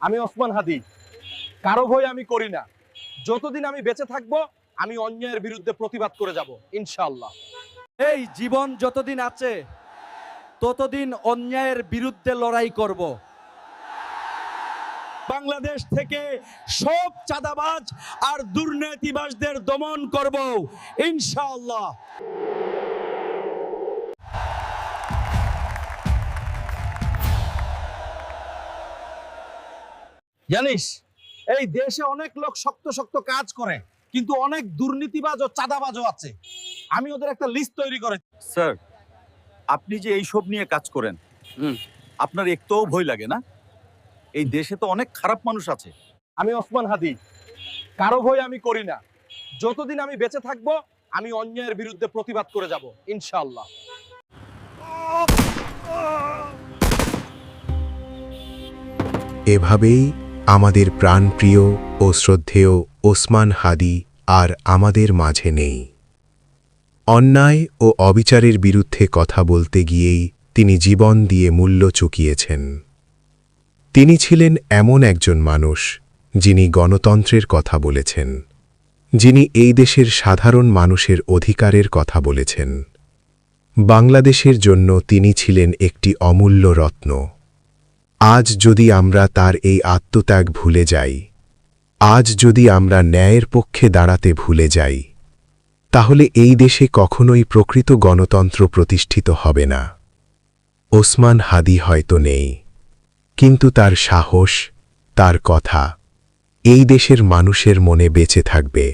আমি ওসমান হাদি। কারও ভয় আমি করি না। যতদিন আমি বেঁচে থাকব, আমি অন্যায়ের বিরুদ্ধে প্রতিবাদ করে যাব ইনশাল্লাহ এই জীবন যতদিন আছে, ততদিন অন্যায়ের বিরুদ্ধে লড়াই করব। বাংলাদেশ থেকে সব চাঁদাবাজ আর দুর্নীতিবাজদের দমন করব, ইনশাআল্লাহ। জানিস? এই দেশে অনেক লোক শক্ত শক্ত কাজ করে কিন্তু অনেক দুর্নীতিবাজ ও চাঁদাবাজও আছে। আমি ওদের একটা লিস্ট তৈরি করে স্যার আপনি যে এইসব নিয়ে কাজ করেন হুম। আপনার একটুও ভয় লাগে না? এই দেশে তো অনেক খারাপ মানুষ আছে। আমি ওসমান হাদি। কারও ভয় আমি করি না। যতদিন আমি বেঁচে থাকব আমি অন্যায়ের বিরুদ্ধে প্রতিবাদ করে যাব ইনশাআল্লাহ। এভাবেই আমাদের প্রাণপ্রিয় ও শ্রদ্ধেয় ওসমান হাদি আর আমাদের মাঝে নেই। অন্যায় ও অবিচারের বিরুদ্ধে কথা বলতে গিয়েই তিনি জীবন দিয়ে মূল্য চুকিয়েছেন। তিনি ছিলেন এমন একজন মানুষ যিনি গণতন্ত্রের কথা বলেছেন, যিনি এই দেশের সাধারণ মানুষের অধিকারের কথা বলেছেন। বাংলাদেশের জন্য তিনি ছিলেন একটি অমূল্য রত্ন। আজ যদি আমরা তার এই আত্মত্যাগ ভুলে যাই, আজ যদি আমরা ন্যায়ের পক্ষে দাঁড়াতে ভুলে যাই, তাহলে এই দেশে কখনোই প্রকৃত গণতন্ত্র প্রতিষ্ঠিত হবে না। ওসমান হাদি হয়তো নেই, কিন্তু তার সাহস, তার কথা, এই দেশের মানুষের মনে বেঁচে থাকবে।